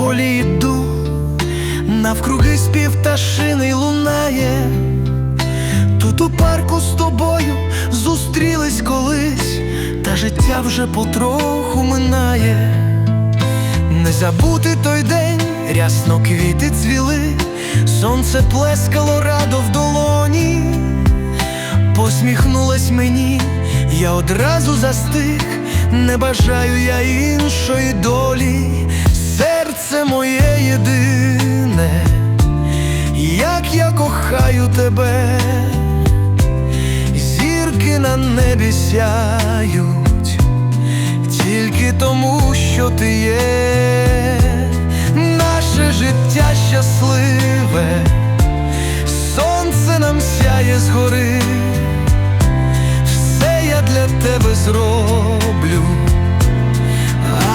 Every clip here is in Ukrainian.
Поволі йду, навкруги спів пташиний лунає. Тут у парку з тобою зустрілись колись, та життя вже потроху минає. Не забути той день, рясно квіти цвіли, сонце плескало радо в долоні, посміхнулась мені, я одразу застиг, не бажаю я іншої долі, моє єдине, як я кохаю тебе, зірки на небі сяють. Тільки тому, що ти є, наше життя щасливе, сонце нам сяє згори, все я для тебе зроблю,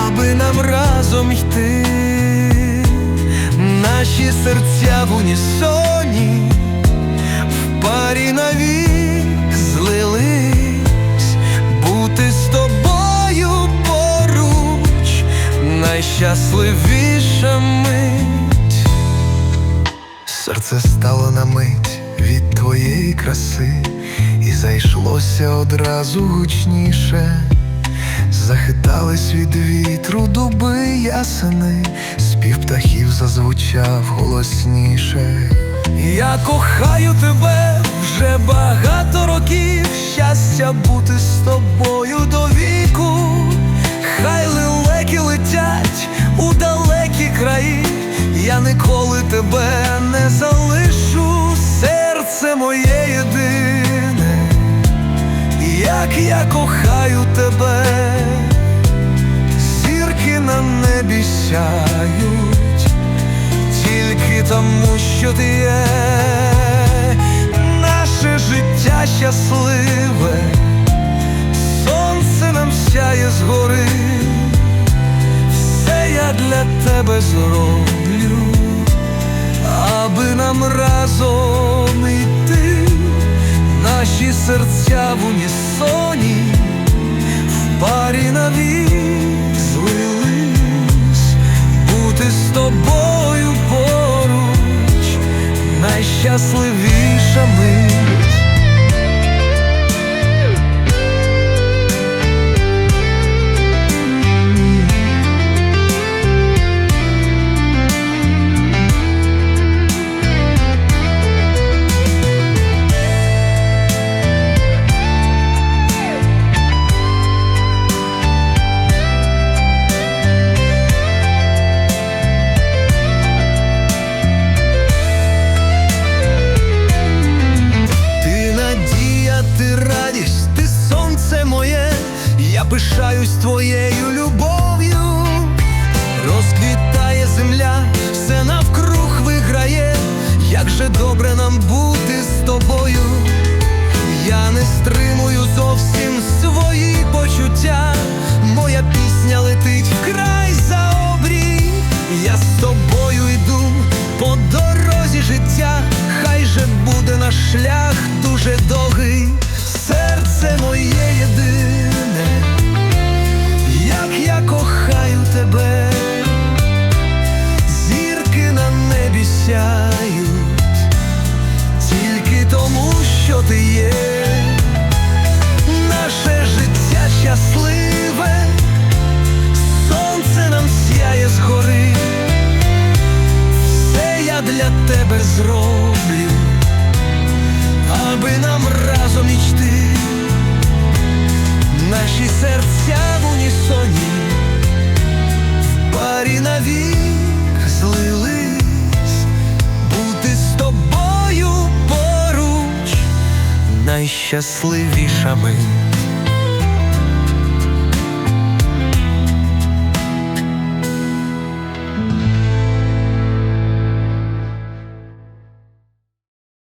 аби нам разом йти, наші серця в унісоні, в парі навік злились, бути з тобою поруч, найщасливіша мить. Серце стало на мить від твоєї краси, і зайшлося одразу гучніше. Захитались від вітру дуби ясени, спів птахів зазвучав голосніше. Я кохаю тебе вже багато років, щастя бути з тобою до віку, хай лелеки летять у далекі краї, я ніколи тебе не залишу, серце моє єдине, як я кохаю тебе, на небі тільки тому, що ти є, наше життя щасливе, сонце нам сяє згори, все я для тебе зроблю, аби нам разом йти, наші серця в унісоні, в парі навік найщасливіша пишаюсь твоєю тому, що ти є, наше життя щасливе, мить.